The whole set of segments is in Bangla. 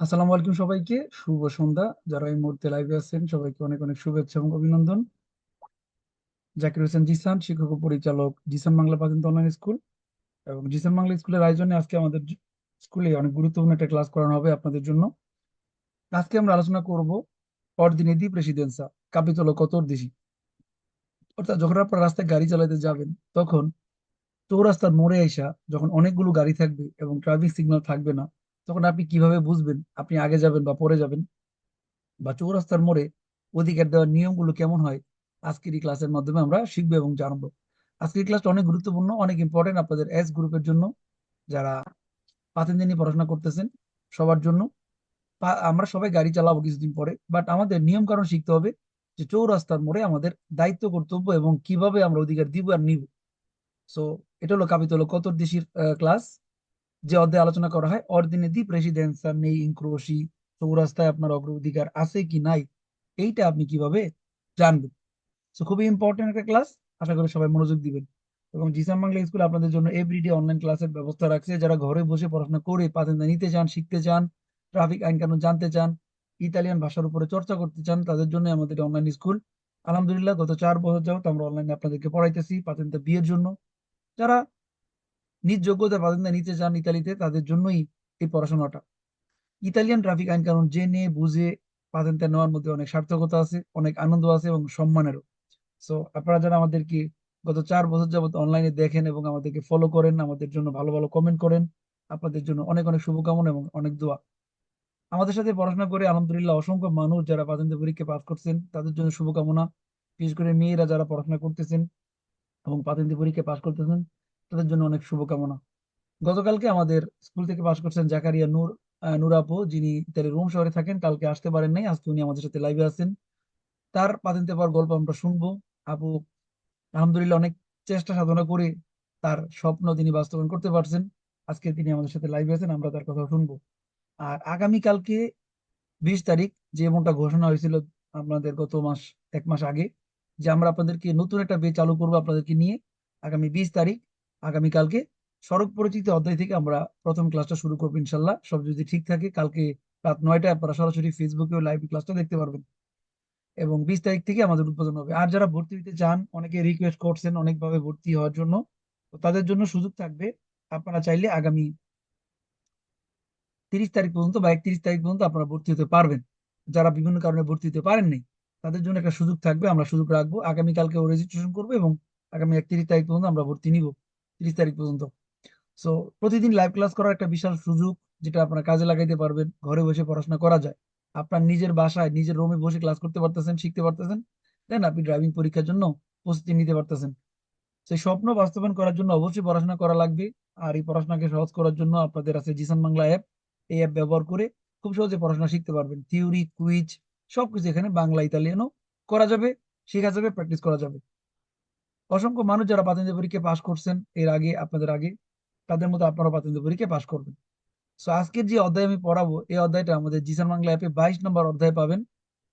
আসসালামু আলাইকুম সবাইকে। শুভ সন্ধ্যা। যারা এই মুহূর্তে লাইভে আছেন, সবাইকে অনেক অনেক শুভেচ্ছা এবং অভিনন্দন। জাকির হোসেন জিসান, শিক্ষক পরিচালক জিসান বাংলা প্রাথমিক অনলাইন স্কুল এবং জিসান বাংলা স্কুলের আয়োজনে আজকে আমাদের স্কুলে অনেক গুরুত্বপূর্ণ একটা ক্লাস করানো হবে আপনাদের জন্য। আজকে আমরা আলোচনা করব অর্দিনে দি প্রেসিডেন্সা কাপিতলো কতর দেশি অর্থাৎ যখন আপনারা রাস্তায় গাড়ি চালাতে যাবেন, তখন চৌরাস্তার মোড়ে আইসা যখন অনেকগুলো গাড়ি থাকবে এবং ট্রাফিক সিগন্যাল থাকবে না তখন আপনি কীভাবে বুঝবেন? আপনি আগে যাবেন বা পরে যাবেন? বা চৌরাস্তার মোড়ে অধিকার দেওয়ার নিয়মগুলো কেমন হয়? আজকের এই ক্লাসের মাধ্যমে আমরা শিখব এবং জানব। আজকের ক্লাসটা অনেক গুরুত্বপূর্ণ, অনেক ইম্পর্টেন্ট আপনাদের এস গ্রুপের জন্য। যারা পাতেন দিনই পড়াশোনা করতেছেন, সবার জন্য। আমরা সবাই গাড়ি চালাবো কিছুদিন পরে বাট আমাদের নিয়ম কারণ শিখতে হবে যে চৌরাস্তার মোড়ে আমাদের দায়িত্ব, কর্তব্য এবং কীভাবে আমরা অধিকার দিব আর নিব। সো এটা হলো কাবিত হলো কত দেশির ক্লাস যে অধ্যায়ে আলোচনা করা হয়, অর্দিনে দি প্রেসিডেন্সা নেই ইনক্রোশি চৌরাস্তায় আপনার অগ্রাধিকার আছে কি নাই, এইটা আপনি কীভাবে জানবেন? তো খুবই ইম্পর্টেন্ট একটা ক্লাস আশা করি সবাই মনোযোগ দিবেন। এবং জিসাম বাংলা স্কুল আপনাদের জন্য এভরিডে অনলাইন ক্লাসের ব্যবস্থা রাখছে। যারা ঘরে বসে পড়াশোনা করে পাতেন্দা নিতে চান, শিখতে চান ট্রাফিক আইন কানুন জানতে চান, ইতালিয়ান ভাষার উপরে চর্চা করতে চান, তাদের জন্য আমাদের অনলাইন স্কুল আলহামদুলিল্লাহ, গত চার বছর যাবত আমরা অনলাইনে আপনাদেরকে পড়াইতেছি পাতেন্দা বিয়ের জন্য। যারা নিজ যোগ্যতা পাতেন্দা নিতে চান ইতালিতে, তাদের জন্যই এই পড়াশোনাটা। ইতালিয়ান ট্রাফিক আইন কানুন জেনে, বুঝে পাতেন্তা নেওয়ার মধ্যে অনেক সার্থকতা আছে, অনেক আনন্দ আছে এবং সম্মানেরও। সো আপনারা যারা আমাদেরকে গত চার বছর যাবত অনলাইনে দেখেন এবং আমাদেরকে ফলো করেন, আমাদের জন্য ভালো ভালো কমেন্ট করেন, আপনাদের জন্য অনেক অনেক শুভকামনা এবং অনেক দোয়া। আমাদের সাথে পড়াশোনা করে আলহামদুলিল্লাহ অসংখ্য মানুষ যারা পাতেন্দ্র পরীক্ষা পাস করছেন, তাদের জন্য শুভকামনা। বিশেষ করে মেয়েরা যারা পড়াশোনা করতেছেন এবং পাতেন্দ্র পরীক্ষা পাস করতেছেন তাদের জন্য অনেক শুভকামনা। গতকালকে আমাদের স্কুল থেকে পাস করছেন জাকারিয়া নূর আহ, নূর যিনি ইতালির রোম শহরে থাকেন। কালকে আসতে পারেন নাই আজকে উনি আমাদের সাথে লাইভে আছেন। তার পাতেন্তে পাওয়ার গল্প আমরা শুনব। আপু আলহামদুলিল্লাহ অনেক চেষ্টা সাধনা করে তার স্বপ্ন তিনি বাস্তবায়ন করতে পারছেন। আজকে তিনি আমাদের সাথে লাইভে আছেন আমরা তার কথা শুনব। আর আগামীকালকে বিশ তারিখ যে এমনটা ঘোষণা হয়েছিল আপনাদের গত মাস এক মাস আগে যে আমরা আপনাদেরকে নতুন একটা বে চালু করব আপনাদেরকে নিয়ে আগামী বিশ তারিখ আগামীকালকে সড়ক পরিচিতি অধ্যায় থেকে আমরা প্রথম ক্লাসটা শুরু করব ইনশাল্লাহ। সব যদি ঠিক থাকে, কালকে রাত নয়টায় আপনারা সরাসরি ফেসবুকে লাইভ ক্লাসটা দেখতে পারবেন। এবং বিশ তারিখ থেকে আমাদের উদ্বোধন হবে। আর যারা ভর্তি হতে চান, অনেকে রিকোয়েস্ট করছেন অনেকভাবে ভর্তি হওয়ার জন্য, তো তাদের জন্য সুযোগ থাকবে। আপনারা চাইলে আগামী তিরিশ তারিখ পর্যন্ত বা একত্রিশ তারিখ পর্যন্ত আপনারা ভর্তি হতে পারবেন। যারা বিভিন্ন কারণে ভর্তি হতে পারেননি, তাদের জন্য একটা সুযোগ থাকবে, আমরা সুযোগ রাখব। আগামীকালকে রেজিস্ট্রেশন করব এবং আগামী একত্রিশ তারিখ পর্যন্ত আমরা ভর্তি নিব। তিরিশ তারিখ পর্যন্ত। সো প্রতিদিন লাইভ ক্লাস করার একটা বিশাল সুযোগ, যেটা আপনারা কাজে লাগাইতে পারবেন, ঘরে বসে পড়াশোনা করা যায়। আপনার নিজের বাসায়, নিজের রুমে বসে ক্লাস করতে পারতেছেন, শিখতে পারতেছেন দেন আপনি ড্রাইভিং পরীক্ষার জন্য প্রস্তুতি নিতে পারতেছেন। সেই স্বপ্ন বাস্তবায়ন করার জন্য অবশ্যই পড়াশোনা করা লাগবে, আর এই পড়াশোনাকে সহজ করার জন্য আপনাদের আছে জিসান বাংলা অ্যাপ এই অ্যাপ ব্যবহার করে খুব সহজে পড়াশোনা শিখতে পারবেন। থিওরি কুইজ সবকিছু এখানে বাংলা, ইতালিয়ানও করা যাবে, শেখা যাবে প্র্যাকটিস করা যাবে। অসংখ্য মানুষ যারা পাতেন্দ্র পরীক্ষা পাশ করছেন এর আগে আপনাদের আগে তাদের মতো আপনারা পাতেন্দ্র পরীক্ষা পাশ করবেন। সো আজকের যে অধ্যায় আমি পড়াবো এই অধ্যায়টা আমাদের জিসান বাংলা অ্যাপে বাইশ নম্বর অধ্যায় পাবেন।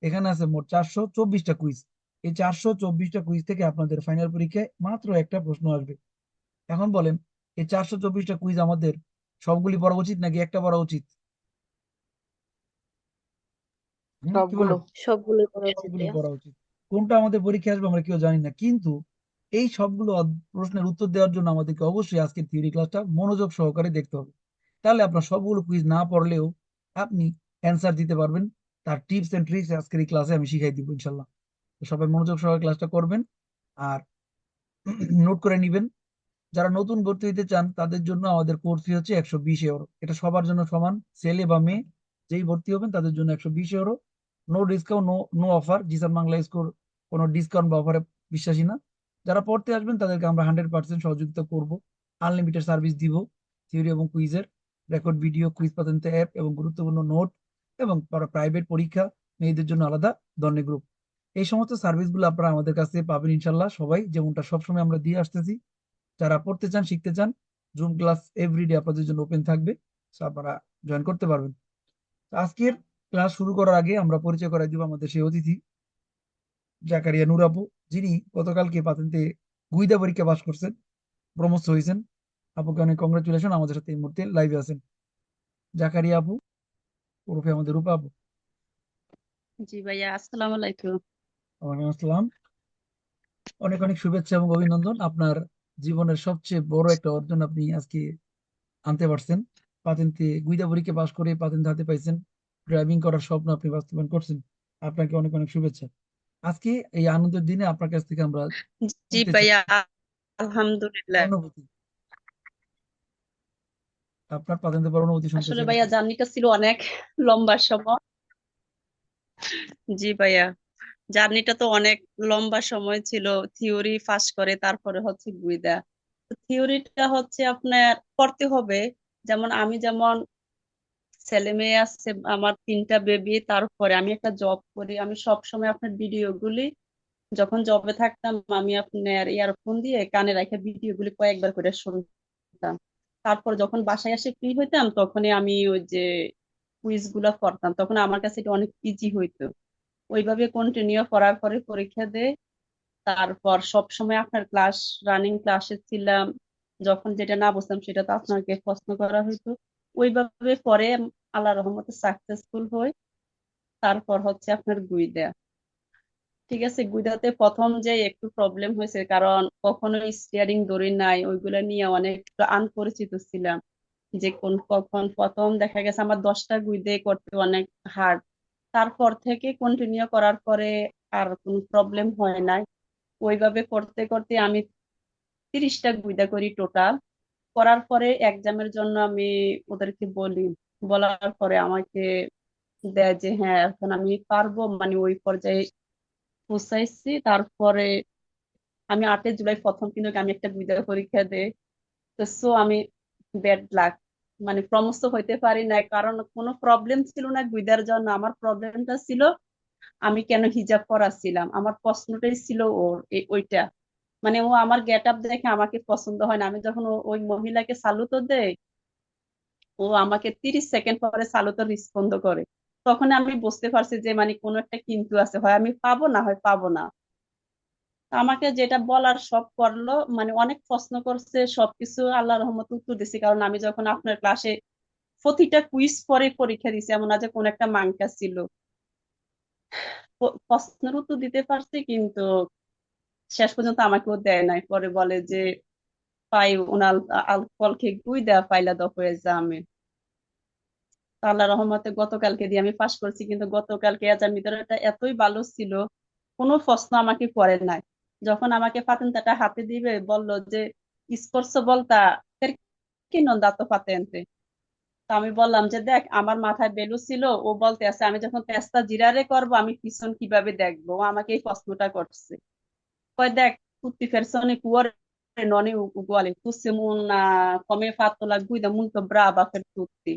এখানে আছে মোট চারশো চব্বিশটা কুইজ এই চারশো চব্বিশটা কুইজ থেকে আপনাদের ফাইনাল পরীক্ষায় মাত্র একটা প্রশ্ন আসবে। এখন বলেন এই চারশো চব্বিশটা কুইজ আমাদের সবগুলি পড়া উচিত নাকি একটা উচিত? সবগুলো। সবগুলো। পড়া উচিত কোনটা আমাদের পরীক্ষা আসবে আমরা কেউ জানি না কিন্তু এই সবগুলো প্রশ্নের উত্তর দেওয়ার জন্য আমাদেরকে অবশ্যই আজকের থিওরি ক্লাসটা মনোযোগ সহকারে দেখতে হবে। তাহলে আপনার সবগুলো কুইজ না পড়লেও আপনি অ্যান্সার দিতে পারবেন। তার টিপস এন্ড ট্রিক্স আজকের এই ক্লাসে আমি শিখাই দিব ইনশাল্লাহ। তো সবাই মনোযোগ সহকারে ক্লাসটা করবেন আর নোট করে নিবেন। যারা নতুন ভর্তি হতে চান, তাদের জন্য আমাদের কোর্স ফি হচ্ছে একশো বিশ ইউরো এটা সবার জন্য সমান। ছেলে বা মেয়ে যেই ভর্তি হবেন, তাদের জন্য একশো বিশ euro no discount no no offer Zisan Bangla score কোনো ডিসকাউন্ট বা অফারে বিশ্বাসী না। যারা পড়তে আসবেন, তাদেরকে আমরা হান্ড্রেড পার্সেন্ট সহযোগিতা করব। আনলিমিটেড সার্ভিস দিব থিওরি এবং কুইজের রেকর্ড ভিডিও কুইজ পাতেন্ট অ্যাপ এবং গুরুত্বপূর্ণ নোট এবং প্রাইভেট পরীক্ষা, মেয়েদের জন্য আলাদা দন্ডে গ্রুপ এই সমস্ত সার্ভিসগুলো আপনারা আমাদের কাছে পাবেন ইনশাল্লাহ সবাই। যেমনটা সবসময় আমরা দিয়ে আসতেছি। যারা পড়তে চান, শিখতে চান জুম ক্লাস এভরিডে আপনাদের জন্য ওপেন থাকবে। আপনারা জয়েন করতে পারবেন। আজকের ক্লাস শুরু করার আগে আমরা পরিচয় করাই দিব আমাদের সেই অতিথি। জাকারিয়া নূর আপু যিনি গতকালকে পাতেন্তে গুইদা পরীক্ষা পাস করছেন ব্রহ্মস্থ হয়েছেন। আপুকে অনেক কংগ্রেচুলেশন আমাদের সাথে এই মুহূর্তে লাইভে আছেন। জাকারিয়া আপু ওরফে আমাদের রূপা আপু। জি ভাইয়া আসসালামু আলাইকুম। ওয়ালাইকুম আসসালাম। অনেক অনেক শুভেচ্ছা এবং অভিনন্দন। আপনার জীবনের সবচেয়ে বড় একটা অর্জন আপনি আজকে আনতে পারছেন। পাতেন্তে গুইদা পরীক্ষা পাশ করে পাতেন্ট হাতে পাইছেন। ড্রাইভিং করার স্বপ্ন আপনি বাস্তবায়ন করছেন। আপনাকে অনেক অনেক শুভেচ্ছা। আজকে এই আনন্দের দিনে আপনার কাছ থেকে আমরা জি ভাইয়া আলহামদুলিল্লাহ। অনুভূতি। আপনার পাতেন্তে পর অনুভূতি শুনতে আসলে চাই। ভাইয়া জার্নিটা ছিল অনেক লম্বা সময়। জি ভাইয়া জার্নিটা তো অনেক লম্বা সময় ছিল। থিওরি পাস করে তারপরে হচ্ছে গুইদা থিওরিটা হচ্ছে আপনার পড়তে হবে। যেমন আমি যেমন ছেলে মেয়ে আছে, আমার তিনটা বেবি তারপরে আমি একটা জব করি। আমি সব সময় আপনার ভিডিও গুলি যখন জবে থাকতাম, আমি আপনার ইয়ারফোন দিয়ে কানে রেখে ভিডিও গুলি কয়েকবার করে শুনতাম। তারপর যখন বাসায় এসে ফ্রি হইতাম, তখনই আমি ওই যে কুইজগুলা করতাম। তখন আমার কাছে এটা অনেক ইজি হইতো। ওইভাবে কন্টিনিউ করার পরে পরীক্ষা দেয়। তারপর সব সময় আপনার ক্লাস রানিং ক্লাসে ছিলাম। যখন যেটা না বুঝতাম, সেটা তো আপনাকে প্রশ্ন করা হইতো। ওইভাবে পরে আল্লাহ রহমতে সাকসেসফুল হই। তারপর হচ্ছে আপনার গুইদা। ঠিক আছে, গুইদাতে প্রথম যে একটু প্রবলেম হয়েছে, কারণ কখনো স্টিয়ারিং দড়ি নাই, ওইগুলা নিয়ে অনেক আনপরিচিত ছিলাম। যে কোন, কখন, প্রথম দেখা গেছে আমার দশটা গুইদে করতে অনেক হার্ড তারপর থেকে কন্টিনিউ করার পরে আর কোনো প্রবলেম হয় নাই। ওইভাবে করতে করতে আমি তিরিশটা গুইদা করি টোটাল করার পরে এক্সামের জন্য আমি ওদেরকে বলি, বলার পরে আমাকে দেয় যে হ্যাঁ এখন আমি পারব। মানে ওই পর্যায়ে পৌঁছাইছি। তারপরে আমি আটই জুলাই প্রথম কিন্তু আমি একটা গুইদা পরীক্ষা দেই। তো সো আমি ব্যাড লাক মানে প্রমোস্ত হইতে পারি না কারণ কোনো প্রবলেম ছিল না গুইদার জন্য। আমার প্রবলেমটা ছিল আমি কেন হিজাব পরা ছিলাম আমার প্রশ্নটাই ছিল ওর ওইটা। মানে ও আমার গেট আপ দেখে আমাকে পছন্দ হয় না। আমি যখন ওই মহিলাকে সালুতো দেই, ও আমাকে তিরিশ সেকেন্ড পরে সালুতো রেসপন্দ করে। তখন আমি বুঝতে পারছি যে মানে কোনো একটা কিন্তু আছে। হয় আমি পাবো না, হয় পাবো না। আমাকে যেটা বলার সব করল মানে অনেক প্রশ্ন করছে, সবকিছু আল্লাহ রহমত উত্তর দিছি। কারণ আমি যখন আপনার ক্লাসে প্রতিটা কুইজ পরে পরীক্ষা দিছি, এমন যে কোন একটা মাঙ্কা ছিল। প্রশ্নের উত্তর দিতে পারছি, কিন্তু শেষ পর্যন্ত আমাকেও দেয় নাই। পরে বলে যে পাই উনাল আলকল কে গুই দেয়া পাইলা দ হয়ে যামে আল্লাহ রহমতে গতকালকে দিয়ে আমি পাশ করছি, কিন্তু গতকালকে এজার ভিতরেটা এতই ভালো ছিল, কোনো প্রশ্ন আমাকে করে নাই। যখন আমাকে হাতে দিবে, বলল যে স্পর্শ বলতা কি নন দাতো পাতেন্তে তো? আমি বললাম যে, দেখ, আমার মাথায় বেলু ছিল, ও বলতে আছে আমি যখন তেস্তা জিরারে করব, আমি পিছন কীভাবে দেখব? ও আমাকে এই প্রশ্নটা করছে। Poi দেখ tutti persone cuore non è uguale tu sei una come hai fatto la guida molto brava per tutti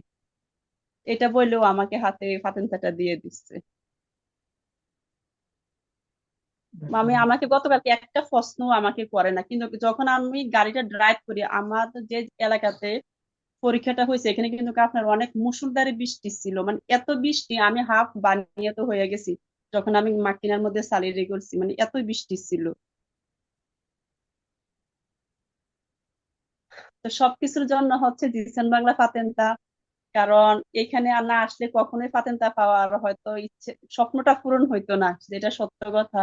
এটা বললেও আমাকে হাতে পাতেন্তাটা দিয়ে দিচ্ছে আমি আমাকে গতকালকে একটা প্রশ্ন আমাকে করে না কিন্তু যখন আমি গাড়িটা ড্রাইভ করি আমাদের যে এলাকাতে পরীক্ষাটা হয়েছে এখানে কিন্তু আপনার অনেক মুষলধারে বৃষ্টি ছিল মানে এত বৃষ্টি আমি হাফ বানিয়ে তো হয়ে গেছি যখন আমি মাকিনার মধ্যে সালিয়ে করছি মানে এত বৃষ্টি ছিল তো সবকিছুর জন্য হচ্ছে জিসান বাংলা পাতেন্তা। কারণ এখানে আর না আসলে কখনোই পাতেন্তা পাওয়ার হয়তো ইচ্ছে স্বপ্নটা পূরণ হইতো না যেটা সত্য কথা।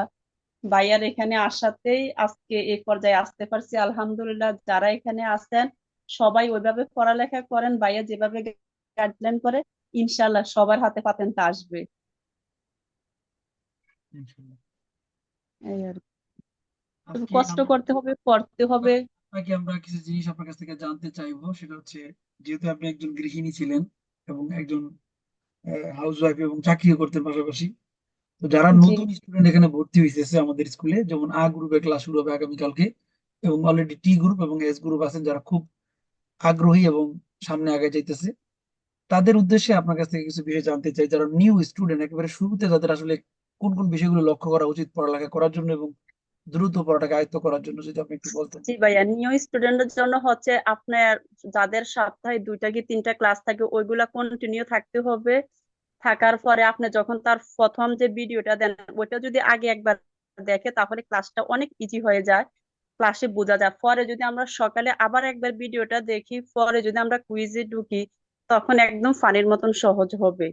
ভাইয়ার এখানে আসাতেই আজকে এই পর্যায়ে আসতে পারছি। আলহামদুলিল্লাহ যারা এখানে আছেন সবাই ওইভাবে পড়ালেখা করেন ভাইয়া যেভাবে গাইডলাইন করে ইনশাল্লাহ সবার হাতে পাতেন্তা আসবে। এই আর কষ্ট করতে হবে পড়তে হবে। আপনাকে আমরা কিছু জিনিস আপনার কাছ থেকে জানতে চাইব। সেটা হচ্ছে যেহেতু আপনি একজন গৃহিণী ছিলেন এবং একজন হাউস ওয়াইফ এবং চাকরিও করতেন পাশাপাশি তো যারা নতুন স্টুডেন্ট এখানে ভর্তি হয়েছে আমাদের স্কুলে যেমন আ গ্রুপে ক্লাস শুরু হবে আগামীকালকে এবং অলরেডি টি গ্রুপ এবং এস গ্রুপ আছেন যারা খুব আগ্রহী এবং সামনে আগে যাইতেছে তাদের উদ্দেশ্যে আপনার কাছ থেকে কিছু বিষয় জানতে চাই। যারা নিউ স্টুডেন্ট একেবারে শুরুতে তাদের আসলে কোন কোন বিষয়গুলো লক্ষ্য করা উচিত পড়ালেখা করার জন্য এবং দ্রুত পড়াটাকে আয়ত্ত করার জন্য যদি আপনি একটু বলতেন। জি ভাইয়া নিউ স্টুডেন্টের জন্য হচ্ছে আপনার যাদের সপ্তাহে দুইটা কি তিনটা ক্লাস থাকে, ওইগুলা কন্টিনিউ থাকতে হবে। থাকার পরে আপনি যখন তার প্রথম যে ভিডিওটা দেন, ওইটা যদি আগে একবার দেখে, তাহলে ক্লাসটা অনেক ইজি হয়ে যায়। ক্লাসে বোঝা যায়। পরে যদি আমরা সকালে আবার একবার ভিডিওটা দেখি, পরে যদি আমরা কুইজে ঢুকি, তখন একদম ফানির মতন সহজ হবে।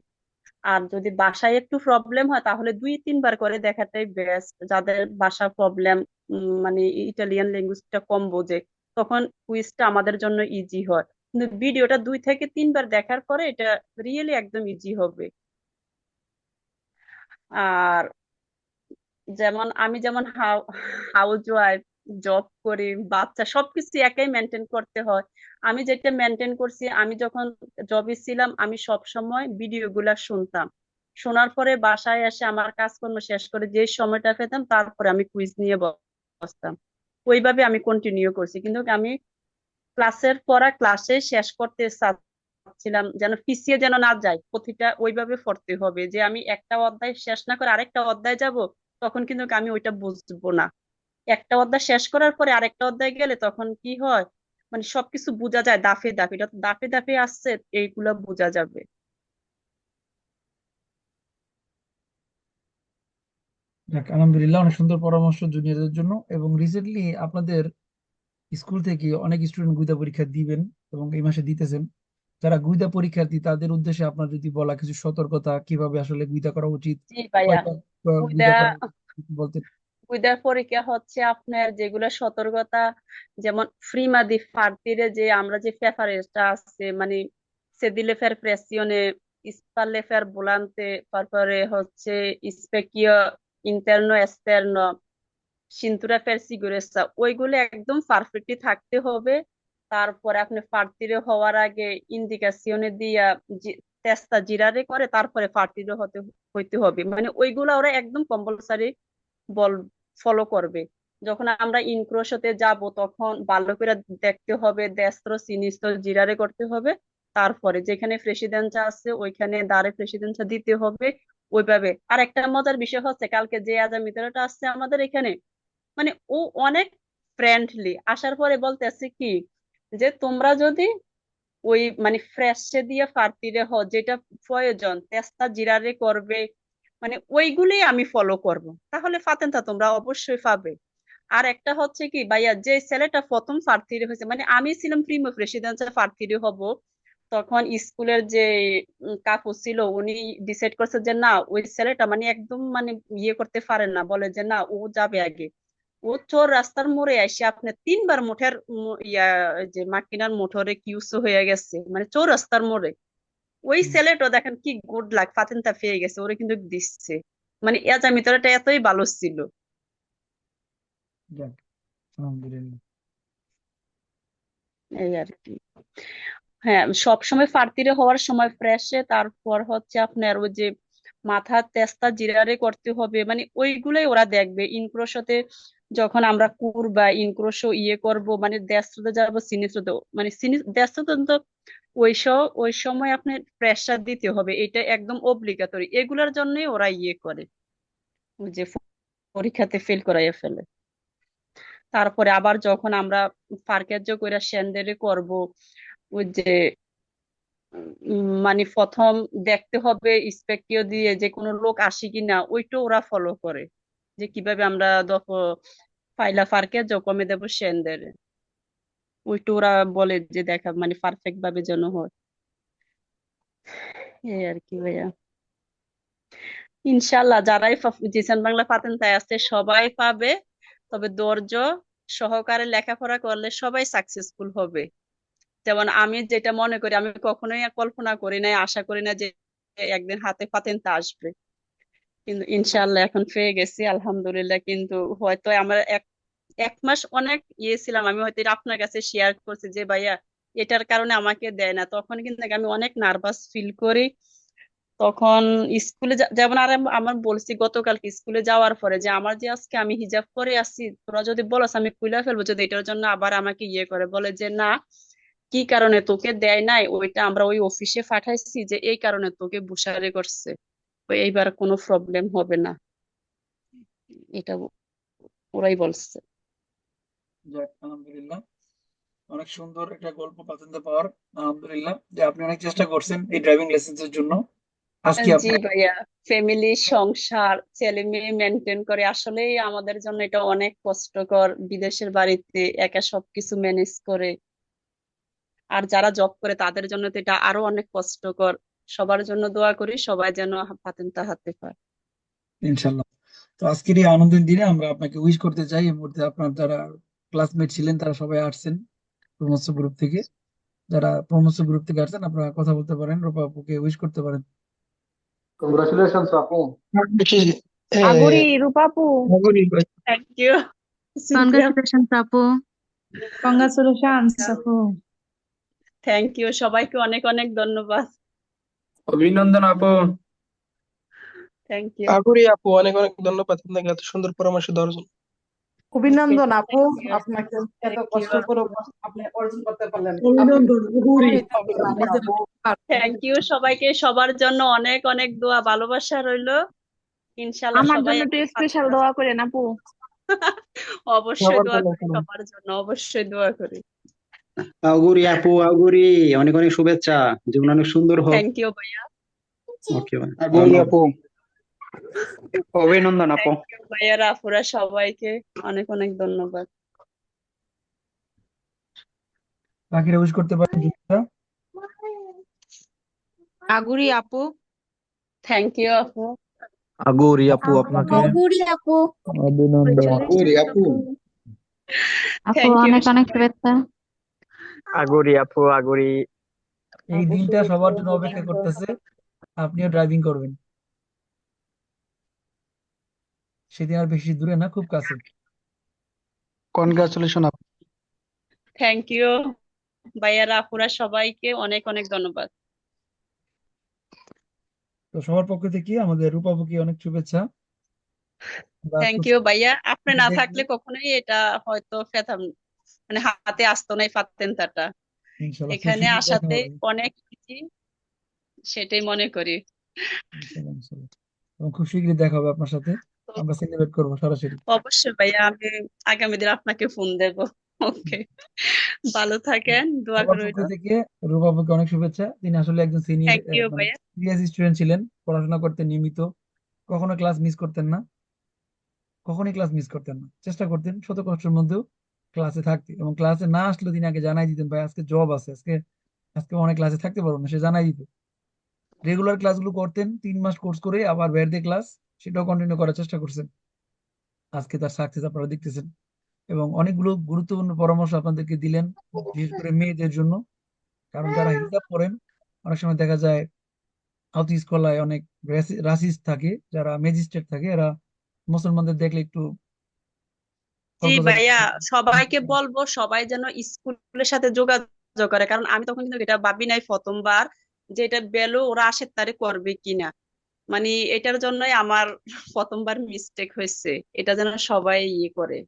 আর যদি বাসায় একটু প্রবলেম হয়, তাহলে দুই, তিনবার করে দেখাটাই বেস্ট যাদের বাসা প্রবলেম মানে ইটালিয়ান ল্যাঙ্গুয়েজটা কম বোঝে, তখন কুইজটা আমাদের জন্য ইজি হয়। কিন্তু ভিডিওটা দুই থেকে তিনবার দেখার পরে এটা রিয়েলি একদম ইজি হবে। আর যেমন, আমি যেমন হাউস ওয়াইফ জব করি, বাচ্চা সবকিছু একাই মেনটেন করতে হয়। আমি যেটা মেনটেন করছি, আমি যখন জবে ছিলাম, আমি সব সময় ভিডিও গুলা শুনতাম। শোনার পরে বাসায় এসে আমার কাজকর্ম শেষ করে যে সময়টা পেতাম, তারপরে আমি কুইজ নিয়ে বসতাম। ওইভাবে আমি কন্টিনিউ করছি। কিন্তু আমি ক্লাসের পড়া ক্লাসে শেষ করতে চাচ্ছিলাম যেন পিছিয়ে যেন না যায় প্রতিটা ওইভাবে পড়তে হবে। যে আমি একটা অধ্যায় শেষ না করে আরেকটা অধ্যায় যাব, তখন কিন্তু আমি ওইটা বুঝব না। একটা অধ্যায় শেষ করার পরে আরেকটা অধ্যায় গেলে তখন কি হয়? মানে সবকিছু বোঝা যায় দাফে দাফে। এটা দাফে দাফে আসছে এইগুলা বোঝা যাবে। যাক আলহামদুলিল্লাহ অনেক সুন্দর পরামর্শ জুনিয়রদের জন্য এবং রিসেন্টলি আপনাদের স্কুল থেকে অনেক স্টুডেন্ট গুইদা পরীক্ষা দিবেন এবং এই মাসে দিতেছেন। যারা গুইদা পরীক্ষার্থী তাদের উদ্দেশ্যে আপনার যদি বলা কিছু সতর্কতা কীভাবে আসলে গুইদা করা উচিত? জি ভাইয়া। গুইদা গুইদা করা উচিত বলতে গুইদার পরীক্ষা হচ্ছে আপনার যেগুলো সতর্কতা, যেমন ফ্রিমাদি ফার্তিরে যে আমরা যে প্রেফারেন্সটা আছে মানে সেদিলে ফের প্রেসিওনে স্পারলে ফের ভোলান্তে, তারপরে হচ্ছে স্পেকিও, ইন্টারনো, এক্সটার্নো, সিন্তুরা ফের সিগুরেসা ওইগুলো একদম পারফেক্টলি থাকতে হবে। তারপরে আপনি ফার্তিরে হওয়ার আগে ইন্ডিকেশনে দিয়া তেস্তা জিরারে করে, তারপরে ফার্তিরে হতে, হইতে হবে। মানে ওইগুলা ওরা একদম কম্পালসারি বল ফলো করবে। যখন আমরা ইনক্রোশতে যাব, তখন ভালো করে দেখতে হবে দেস্ত্র সিনিস্ত্র জিরারে করতে হবে। তারপরে যেখানে প্রেসিডেন্সা আছে, ওইখানে দাঁড়ে প্রেসিডেন্সা দিতে হবে। ওইভাবে। আর একটা মজার বিষয় হচ্ছে, কালকে যে আজামিতারটা আসছে আমাদের এখানে মানে ও অনেক ফ্রেন্ডলি আসার পরে বলতেছে কি, যে তোমরা যদি ওই মানে ফ্রেশে দিয়ে ফার্তিরে হ যেটা প্রয়োজন তেস্তা জিরারে করবে মানে ওইগুলি আমি ফলো করব। তাহলে ফাতেনটা তোমরা অবশ্যই পাবে। আর একটা হচ্ছে কি, ভাইয়া, যে ছেলেটা প্রথম প্রার্থীরে হয়েছে মানে আমি ছিলাম প্রিমো প্রেসিডেন্সিয়াল প্রার্থীরে হব, তখন স্কুলের যে কাকু ছিল, উনি ডিসাইড করছে যে না, ওই ছেলেটা মানে একদম মানে ইয়ে করতে পারেন না, বলে যে না, ও যাবে আগে। ও চোর রাস্তার মোড়ে এসে আপনি তিনবার মোটর ইয়া, যে মাকিনার মোটরে কিউস হয়ে গেছে মানে চোর রাস্তার মোড়ে। ওই ছেলেটা দেখেন কি গুড লাক ফাতেনটা পেয়ে গেছে ওরে কিন্তু দিচ্ছে। মানে এজামিতরটা এতই ভালো ছিল। এই আর কি। হ্যাঁ সবসময় ফার্তিরে হওয়ার সময় ফ্রেশে তারপর হচ্ছে আপনার ওই যে মাথা তেস্তা জিরারে করতে হবে। মানে ওইগুলোই ওরা দেখবে। ইনক্রোশতে যখন আমরা কুর বা ইনক্রোশ ইয়ে করব মানে দেশতে যাব সিনিস্রোতে মানে দেশতে তো ওই ওই সময় আপনার প্রেসার দিতে হবে। এটা একদম অব্লিগাটরি এগুলার জন্যই ওরা ইয়ে করে। যে পরীক্ষাতে ফেল করাইয়া ফেলে। তারপরে আবার যখন আমরা ফার্কেজ করে সেন্ডারে করব, ওই যে মানে প্রথম দেখতে হবে স্পেকিও দিয়ে যে কোনো লোক আসি কিনা ওইটা ওরা ফলো করে যে কীভাবে আমরা দফ ফাইলা ফারকে কমে দেবো সেন্দের ওইটা ওরা বলে যে দেখা মানে পারফেক্ট ভাবে যেন হয়। এই আর কি ভাইয়া। ইনশাল্লাহ যারাই জিসান বাংলা পাতেন তাই আছে, সবাই পাবে। তবে ধৈর্য সহকারে লেখাপড়া করলে সবাই সাকসেসফুল হবে। যেমন আমি যেটা মনে করি, আমি কখনোই কল্পনা করি নাই, আশা করি না যে একদিন হাতে তা আসবে। কিন্তু ইনশাল্লাহ এখন পেয়ে গেছি, আলহামদুলিল্লাহ। কিন্তু হয়তো আমার এক এক মাস অনেক ইয়ে ছিলাম, আমি হয়তো আপনার কাছে শেয়ার করছি যে, ভাইয়া, এটার কারণে আমাকে দেয় না। তখন কিন্তু আমি অনেক নার্ভাস ফিল করি। তখন স্কুলে যেমন আর আমার বলছি গতকাল স্কুলে যাওয়ার পরে যে, আমার যে আজকে আমি হিজাব করে আসছি, তোরা যদি বলস আমি খুলে ফেলব, যদি এটার জন্য আবার আমাকে ইয়ে করে। বলে যে, না কি কারণে তোকে দেয় নাই ওইটা আমরা ওই অফিসে পাঠাইছি যে এই কারণে তোকে বুসারে করছে। এইবার কোনো প্রবলেম হবে না। এটা ওরাই বলছে। যাক আলহামদুলিল্লাহ। অনেক সুন্দর একটা গল্প পছন্দ পাওয়ার আলহামদুলিল্লাহ। যে আপনি অনেক চেষ্টা করছেন এই ড্রাইভিং লাইসেন্সের জন্য। আজকে জি ভাইয়া ফ্যামিলি সংসার ছেলে মেয়ে মেনটেন করে আসলেই আমাদের জন্য এটা অনেক কষ্টকর। বিদেশের বাড়িতে একা সবকিছু ম্যানেজ করে আর যারা জব করে তাদের জন্য তো এটা আরও অনেক কষ্টকর সবার জন্য দোয়া করি সবাই যেন পাতেনটা হাতে পায় ইনশাল্লাহ তো আজকের এই আনন্দের দিনে আমরা আপনাকে উইশ করতে চাই এই মুহূর্তে আপনার যারা ক্লাসমেট ছিলেন তারা সবাই আসছেন প্রমোস গ্রুপ থেকে যারা প্রমোস গ্রুপ থেকে আসছেন আপনারা কথা বলতে পারেন রূপা আপুকে উইশ করতে পারেন Congratulations, Apu. Aguri, Rupapu. Thank you Congratulations, Apu. Congratulations, Apu. Thank you সবাইকে অনেক অনেক ধন্যবাদ। অভিনন্দন আপু। থ্যাংক ইউ আগুরি আপু অনেক অনেক ধন্যবাদ আপনাকে এত সুন্দর পরামর্শ দেওয়ার জন্য। অভিনন্দন আপু আপনাকে এত কষ্ট করে আপনি অর্জন করতে পারলেন। থ্যাংক ইউ সবাইকে সবার জন্য অনেক অনেক দোয়া ভালোবাসা রইল। ইনশাআল্লাহ আমার জন্য একটু স্পেশাল দোয়া করেন আপু। অবশ্যই দোয়া করি সবার জন্য অবশ্যই দোয়া করি। আউগুরি আপু আউগুরি অনেক অনেক শুভেচ্ছা। জীবন অনেক সুন্দর হোক। থ্যাংক ইউ ভাইয়া। ওকে ভাই আগুরি আপু। অভিনন্দন আপু। থ্যাংক ইউ ভাইয়া রাফুরা সবাইকে অনেক অনেক ধন্যবাদ। বাকিরা উইশ করতে পারেন আগুরি আপু। থ্যাংক ইউ আপু। আগুরি আপু আপনাকে আগুরি আপু। অভিনন্দন। আগুরি আপু। আপু. অনেক অনেক শুভেচ্ছা। আগুরি আপু আগুরি। এই দিনটা সবার জন্য অপেক্ষা করতেছে। আপনিও ড্রাইভিং করবেন। সেদিন আর বেশি দূরে না খুব কাছে। কনগ্রাচুলেশন আপু। থ্যাংক ইউ ভাইয়া রাফুরা সবাইকে অনেক অনেক ধন্যবাদ। তো সবার পক্ষ থেকে আমাদের রূপাপুকে অনেক শুভেচ্ছা। থ্যাংক ইউ ভাইয়া। আপনি না থাকলে কখনোই এটা হয়তো পেতাম মানে হাতে আসতো না এই পাতেনটাটা ইনশাল্লাহ। খুব এখানে আসাতে। অনেক কিছু সেটাই মনে করি। খুব শীঘ্রই দেখা হবে আপনার সাথে। আমরা সেলিব্রেট করব সরাসরি। অবশ্যই ভাইয়া আমি আগামী দিন আপনাকে ফোন দেব। ওকে। ভালো থাকেন দোয়া সবার করে পক্ষ থেকে রূপাপুকে অনেক শুভেচ্ছা। তিনি আসলে একজন সিনিয়র থ্যাংক ইউ ভাইয়া। সিরিয়াস স্টুডেন্ট ছিলেন পড়াশোনা করতেন নিয়মিত। কখনো ক্লাস মিস করতেন না। কখনোই ক্লাস মিস করতেন না। চেষ্টা করতেন শত কষ্টের মধ্যেও। ক্লাসে থাকতে। এবং ক্লাসে না আসলে তিনি আগে জানাই দিতেন, ভাই, আজকে জব আছে, আজকে আজকে অনেক ক্লাসে থাকতে পারব না। সে জানাই দিত। রেগুলার ক্লাসগুলো করতেন, তিন মাস কোর্স করে আবার বের দিয়ে ক্লাস সেটাও কন্টিনিউ করার চেষ্টা করছেন। আজকে তার সাকসেস আপনারা দেখতেছেন। এবং অনেকগুলো গুরুত্বপূর্ণ পরামর্শ আপনাদেরকে দিলেন, বিশেষ করে মেয়েদের জন্য। কারণ যারা হিসাব করেন অনেক সময় দেখা যায় সাউথ ইস্ট কলায় অনেক রাসিস্ট থাকে, যারা ম্যাজিস্ট্রেট থাকে, এরা মুসলমানদের দেখলে একটু জি ভাইয়া সবাইকে বলব সবাই যেন স্কুলের সাথে যোগাযোগ করে কারণ আমি তখন কিন্তু এটা ভাবি নাই প্রথমবার যে এটা বেলো ওরা আসে তারে করবে কিনা। মানে এটার জন্যই আমার প্রথমবার মিস্টেক হয়েছে এটা যেন সবাই ইয়ে করে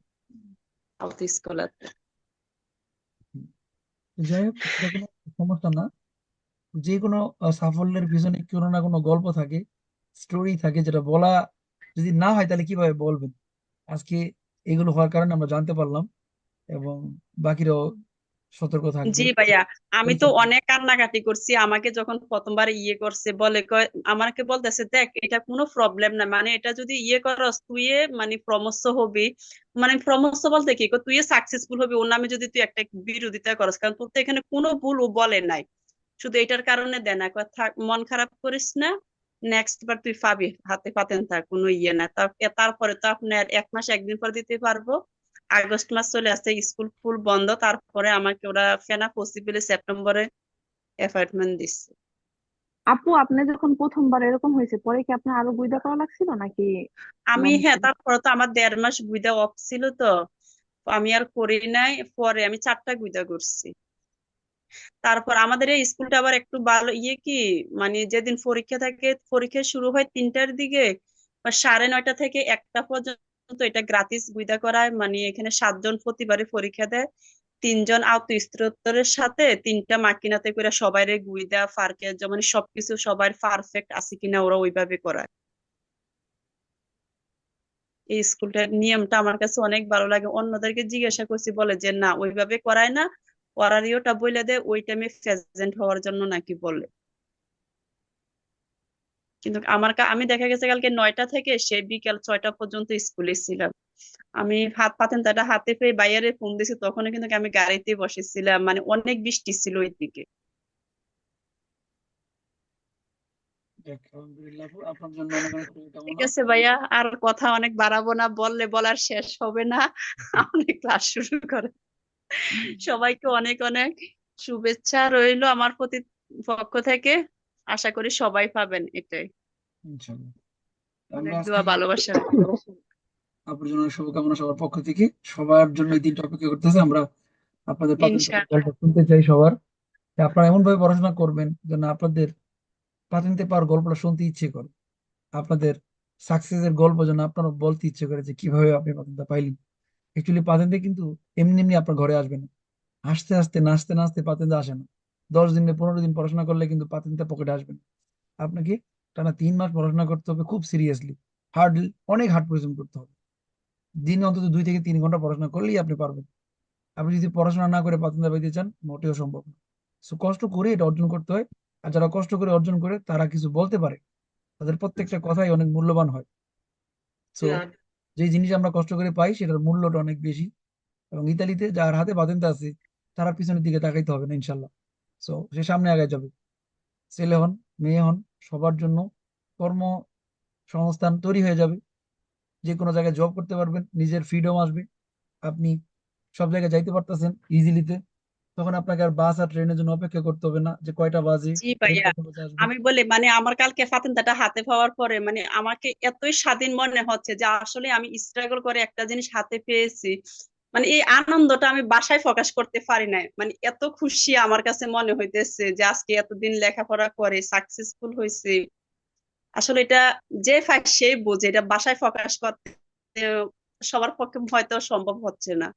সাউথ স্কলার যাই হোক সমস্যা না। যে কোনো সাফল্যের পিছনে কোনো না কোনো গল্প থাকে স্টোরি থাকে যেটা বলা যদি না হয় তাহলে কীভাবে বলবেন? আজকে এগুলো হওয়ার কারণে আমরা জানতে পারলাম এবং বাকিরাও সতর্ক থাকবে। জি ভাইয়া আমি তো অনেক কান্নাকাটি করছি। আমাকে যখন প্রথমবার ইয়ে করছে বলে আমাকে বলতেছে দেখ এটা কোনো প্রবলেম না। মানে এটা যদি ইয়ে করস তুই মানে প্রমোস হবি। মানে প্রমোস বলতে কি? তুই সাকসেসফুল হবি। ওর নামে যদি তুই একটা বিরোধিতা করস কারণ তোর তো এখানে কোনো ভুল ও বলে নাই। শুধু এটার কারণে দেয় না কয়, মন খারাপ করিস না। নেক্সট বার তুই পাবি হাতে পাতেন থাক কোনো ইয়ে না। তারপরে তো আপনার এক মাস একদিন পর দিতে পারব। আগস্ট মাস চলে আসছে স্কুল ফুল বন্ধ। তারপরে আমাকে ওরা ফেনা পসিবলি সেপ্টেম্বরে অ্যাপয়েন্টমেন্ট দিচ্ছে। আপু আপনি যখন প্রথমবার এরকম হয়েছে পরে কি আপনার আরও গুইদা করা লাগছিল নাকি আমি হ্যাঁ তারপরে তো আমার দেড় মাস গুইদা অফ ছিল তো। আমি আর করি নাই পরে আমি চারটা গুইদা করছি। তারপর আমাদের এই স্কুলটা আবার একটু ভালো ইয়ে কি মানে যেদিন পরীক্ষা থাকে, পরীক্ষা শুরু হয় তিনটার দিকে সাড়ে নয়টা থেকে একটা পর্যন্ত এটা গ্রাতিস গুইদা করায় মানে এখানে সাতজন প্রতিবারে পরীক্ষা দেয়, তিনজন সাথে তিনটা মাকিনাতে করে সবাইরে গুইদা ফারকে মানে সবকিছু সবার পারফেক্ট আছে কিনা ওরা ওইভাবে করায়। এই স্কুলটার নিয়মটা আমার কাছে অনেক ভালো লাগে। অন্যদেরকে জিজ্ঞাসা করছি, বলে যে না, ওইভাবে করায় না। ওরারিওটা বলে দেয় ওই টাইমে প্রেজেন্ট হওয়ার জন্য নাকি বলে। কিন্তু আমার আমি দেখা গেছে কালকে নয়টা থেকে সেই বিকাল ছয়টা পর্যন্ত স্কুলে ছিলাম। আমি হাত পাতেনটা হাতে পেয়ে বাইরে ফোন দিয়েছি তখনও কিন্তু আমি গাড়িতে বসেছিলাম মানে অনেক বৃষ্টি ছিল ওই দিকে ঠিক আছে ভাইয়া আর কথা অনেক বাড়াবো না বললে বলার শেষ হবে না। অনেক ক্লাস শুরু করে। সবাইকে অনেক অনেক শুভেচ্ছা রইল আমার প্রতি পক্ষ থেকে। আশা করি সবাই পাবেন এটাই। ইনশাআল্লাহ। দোয়া ভালোবাসা। আপনার জন্য শুভকামনা সবার পক্ষ থেকে। সবার জন্য এই দিনটা অপেক্ষা করতেছে। আমরা আপনাদের শুনতে চাই সবার। আপনারা এমন ভাবে পড়াশোনা করবেন যেন আপনাদের পাওয়ার গল্পটা শুনতে ইচ্ছে করে। আপনাদের সাকসেসের গল্প যেন আপনারা বলতে ইচ্ছে করে যে কীভাবে আপনি পাইলেন। অ্যাকচুয়ালি পাতেন্টে কিন্তু এমনি এমনি আপনার ঘরে আসবে না। আস্তে আস্তে, নাচতে নাচতে পাতেন্টে আসে না। দশ দিনে পনেরো দিন পড়াশোনা করলে কিন্তু পাতেন্টটা পকেটে আসবে না। আপনাকে টানা তিন মাস পড়াশোনা করতে হবে খুব সিরিয়াসলি হার্ড অনেক হার্ড পরিশ্রম করতে হবে। দিনে অন্তত দুই থেকে তিন ঘণ্টা পড়াশোনা করলেই আপনি পারবেন। আপনি যদি পড়াশোনা না করে পাতেন্টটা পাইতে চান মোটেও সম্ভব না। সো কষ্ট করে এটা অর্জন করতে হয়। আর যারা কষ্ট করে অর্জন করে, তারা কিছু বলতে পারে। তাদের প্রত্যেকটা কথাই অনেক মূল্যবান হয়। সো যে জিনিস আমরা কষ্ট করে পাই সেটার মূল্যটা অনেক বেশি। এবং ইতালিতে যার হাতে পাতেন্তা আছে, তারা পিছনের দিকে তাকাইতে হবে না, ইনশাল্লাহ। সো সে সামনে আগে যাবে। ছেলে হন, মেয়ে হন, সবার জন্য কর্ম সংস্থান তৈরি হয়ে যাবে। যে কোনো জায়গায় জব করতে পারবেন, নিজের ফ্রিডম আসবে। আপনি সব জায়গায় যাইতে পারতেছেন ইজিলিতে তখন আপনাকে আর বাস আর ট্রেনের জন্য অপেক্ষা করতে হবে না যে কয়টা বাজে জি ভাইয়া। আমি বলি মানে আমার কালকে ফাতেন্তাটা হাতে পাওয়ার পরে মানে আমাকে এতই স্বাধীন মনে হচ্ছে যে আসলে আমি স্ট্রাগল করে একটা জিনিস হাতে পেয়েছি। মানে এই আনন্দটা আমি বাসায় প্রকাশ করতে পারি নাই। মানে এত খুশি আমার কাছে মনে হইতেছে যে আজকে এতদিন লেখাপড়া করে সাকসেসফুল হয়েছে। আসলে এটা যে ফাইট সেই বোঝে এটা বাসায় প্রকাশ করতে সবার পক্ষে হয়তো সম্ভব হচ্ছে না।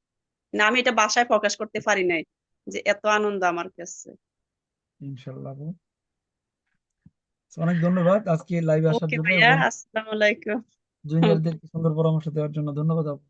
না আমি এটা বাসায় প্রকাশ করতে পারি নাই। যে এত আনন্দ আমার কাছে। ইনশাল্লাহ অনেক ধন্যবাদ আজকে লাইভে আসার জন্য আসসালামু আলাইকুম। জুনিয়রদেরকে সুন্দর পরামর্শ দেওয়ার জন্য ধন্যবাদ আপু।